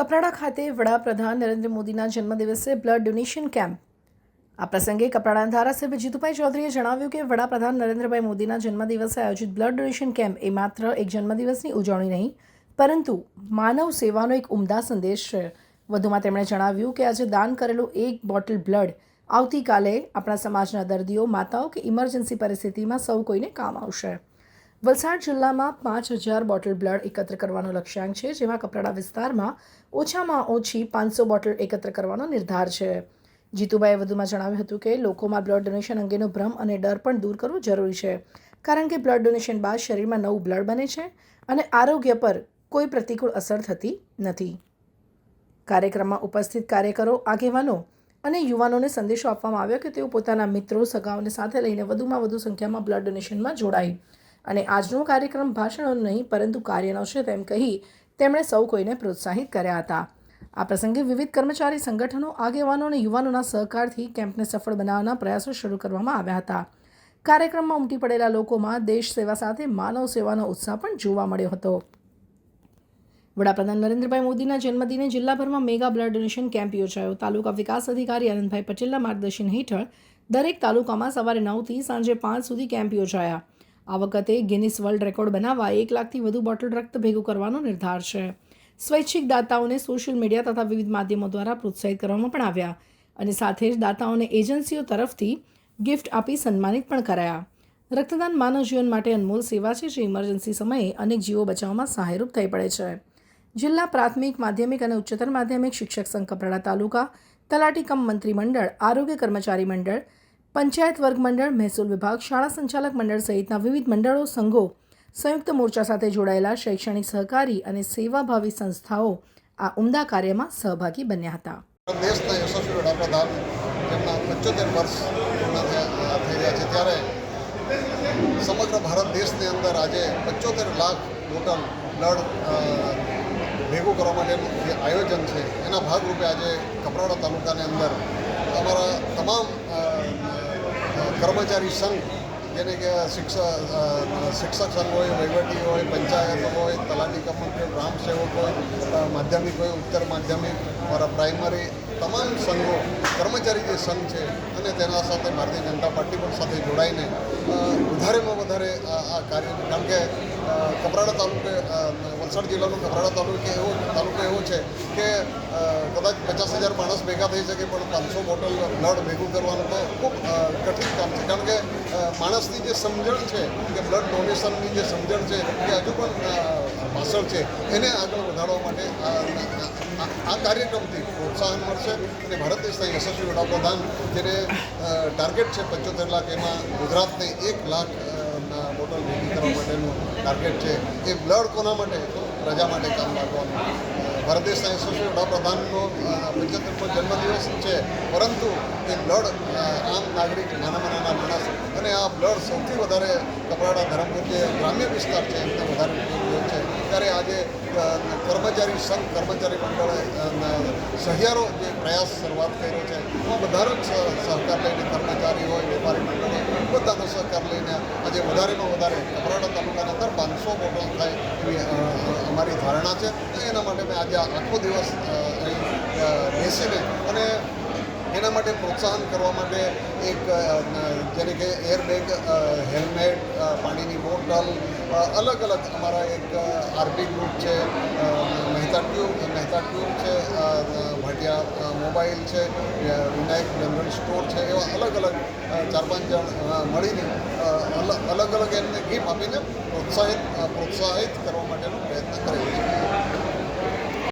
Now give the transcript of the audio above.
કપરાડા ખાતે વડાપ્રધાન નરેન્દ્ર મોદીના જન્મદિવસે બ્લડ ડોનેશન કેમ્પ. આ પ્રસંગે કપરાડાના ધારાસભ્ય જીતુભાઈ ચૌધરીએ જણાવ્યું કે વડાપ્રધાન નરેન્દ્રભાઈ મોદીના જન્મદિવસે આયોજિત બ્લડ ડોનેશન કેમ્પ એ માત્ર એક જન્મદિવસની ઉજવણી નહીં, પરંતુ માનવ સેવાનો એક ઉમદા સંદેશ છે. વધુમાં તેમણે જણાવ્યું કે આજે દાન કરેલું એક બોટલ બ્લડ આવતીકાલે આપણા સમાજના દર્દીઓ, માતાઓ કે ઇમરજન્સી પરિસ્થિતિમાં સૌ કોઈને કામ આવશે. વલસાડ જિલ્લામાં પાંચ હજાર બોટલ બ્લડ એકત્ર કરવાનો લક્ષ્યાંક છે, જેમાં કપરાડા વિસ્તારમાં ઓછામાં ઓછી પાંચસો બોટલ એકત્ર કરવાનો નિર્ધાર છે. જીતુભાઈએ વધુમાં જણાવ્યું હતું કે, લોકોમાં બ્લડ ડોનેશન અંગેનો ભ્રમ અને ડર પણ દૂર કરવો જરૂરી છે, કારણ કે બ્લડ ડોનેશન બાદ શરીરમાં નવું બ્લડ બને છે અને આરોગ્ય પર કોઈ પ્રતિકૂળ અસર થતી નથી. કાર્યક્રમમાં ઉપસ્થિત કાર્યકરો, આગેવાનો અને યુવાનોને સંદેશો આપવામાં આવ્યો કે તેઓ પોતાના મિત્રો, સગાઓને સાથે લઈને વધુમાં વધુ સંખ્યામાં બ્લડ ડોનેશનમાં જોડાય. અને આજનો કાર્યક્રમ ભાષણનો નહીં, પરંતુ કાર્યનો છે તેમ કહી તેમણે સૌ કોઈને પ્રોત્સાહિત કર્યા હતા. આ પ્રસંગે વિવિધ કર્મચારી સંગઠનો, આગેવાનો અને યુવાનોના સહકારથી કેમ્પને સફળ બનાવવાના પ્રયાસો શરૂ કરવામાં આવ્યા હતા. કાર્યક્રમમાં ઉમટી પડેલા લોકોમાં દેશ સેવા સાથે માનવ સેવાનો ઉત્સાહ પણ જોવા મળ્યો હતો. વડાપ્રધાન નરેન્દ્રભાઈ મોદીના જન્મદિને જિલ્લાભરમાં મેગા બ્લડ ડોનેશન કેમ્પ યોજાયો. તાલુકા વિકાસ અધિકારી આનંદભાઈ પટેલના માર્ગદર્શન હેઠળ દરેક તાલુકામાં સવારે નવથી સાંજે પાંચ સુધી કેમ્પ યોજાયા. આ વખતે ગિનિસ વર્લ્ડ રેકોર્ડ બનાવવા એક લાખથી વધુ બોટલ રક્ત ભેગું કરવાનો નિર્ધાર છે. સ્વૈચ્છિક દાતાઓને સોશિયલ મીડિયા તથા વિવિધ માધ્યમો દ્વારા પ્રોત્સાહિત કરવામાં પણ આવ્યા અને સાથે જ દાતાઓને એજન્સીઓ તરફથી ગિફ્ટ આપી સન્માનિત પણ કરાયા. રક્તદાન માનવ જીવન માટે અનમોલ સેવા છે જે ઇમરજન્સી સમયે અનેક જીવો બચાવવામાં સહાયરૂપ થઈ પડે છે. જિલ્લા પ્રાથમિક, માધ્યમિક અને ઉચ્ચતર માધ્યમિક શિક્ષક સંઘ કપરાડા તાલુકા તલાટી કમ મંત્રી મંડળ, આરોગ્ય કર્મચારી મંડળ પંચાયત વર્ગ મંડળ, મહેસૂલ વિભાગ, શાળા સંચાલક મંડળ સહિતના વિવિધ મંડળો, સંઘો સંયુક્ત મોરચા સાથે જોડાયેલા શૈક્ષણિક સહકારી અને સેવાભાવી સંસ્થાઓ આ ઉમદા કાર્યમાં સહભાગી બન્યા હતા. દેશના યશસ્વી વડાપ્રધાન જેમના પંચોતેર વર્ષ થઈ રહ્યા છે ત્યારે સમગ્ર ભારત દેશની અંદર આજે પંચોતેર લાખ બોટલ બ્લડ ભેગું કરવા માટેનું જે આયોજન છે, એના ભાગરૂપે આજે કપરાડા તાલુકાની અંદર અમારા તમામ કર્મચારી સંઘ, જેને કે શિક્ષક શિક્ષક સંઘ હોય, વહીવટી હોય, પંચાયત હોય, તલાટી હોય ગ્રામ સેવક હોય માધ્યમિક હોય, ઉત્તર માધ્યમિક અમારા પ્રાઇમરી તમામ સંઘો, કર્મચારી જે સંઘ છે અને તેના સાથે ભારતીય જનતા પાર્ટી પણ સાથે જોડાઈને વધારેમાં વધારે આ કાર્ય, કારણ કે કપરાડા તાલુકે વલસાડ જિલ્લાનો કપરાડા તાલુકે એવો, તાલુકો એવો છે કે કદાચ પચાસ હજાર માણસ ભેગા થઈ શકે પણ પાંચસો બોટલ બ્લડ ભેગું કરવાનું તો ખૂબ કઠિન કામ છે. કારણ કે માણસની જે સમજણ છે કે બ્લડ ડોનેશનની જે સમજણ છે એ હજુ પણ પાછળ છે. એને આગળ વધારવા માટે આ કાર્યક્રમથી પ્રોત્સાહન મળશે અને ભારત દેશના યશસ્વી વડાપ્રધાન જેને ટાર્ગેટ છે પંચોતેર લાખ એમાં ગુજરાતને એક લાખ બોટલ ભેગી કરવા માટેનું ટાર્ગેટ છે, એ બ્લડ કોના માટે? તો પ્રજા માટે કામ લાગવાનું. ભારત દેશના યશસ્વી વડાપ્રધાનનો પંચોતેરમો જન્મદિવસ છે, પરંતુ એ બ્લડ આમ નાગરિક નાનામાં નાના માણસ અને આ બ્લડ સૌથી વધારે કપરાડા ધરમપુર જે ગ્રામ્ય વિસ્તાર છે એમને વધારે છે. ત્યારે આજે કર્મચારી સંઘ, કર્મચારી મંડળે સહિયારો જે પ્રયાસ શરૂઆત કર્યો છે, એમાં બધાનો જ સહ- સહકાર લઈને કર્મચારી હોય, વેપારી મંડળ હોય બધાનો સહકાર લઈને આજે વધારેમાં વધારે કપરાડા તાલુકાના અંદર પાંચસો બોટલ થાય એવી અમારી ધારણા છે. એના માટે મેં આજે આખો દિવસ અહીં બેસીને અને એના માટે પ્રોત્સાહન કરવા માટે એક અ, જેને કે એરબેગ હેલ્મેટ પાણીની બોટલ અલગ અલગ અમારા એક આરબી ગ્રુપ છે મહેતા ટ્યુબ મહેતા ટ્યુબ છે ભાટિયા મોબાઈલ છે વિનાયક જનરલ સ્ટોર છે એવા અલગ અલગ ચાર પાંચ જણ મળીને અલગ અલગ અલગ એમને ગિફ્ટ આપીને પ્રોત્સાહિત પ્રોત્સાહિત કરવા માટેનો પ્રયત્ન કરેલો છે.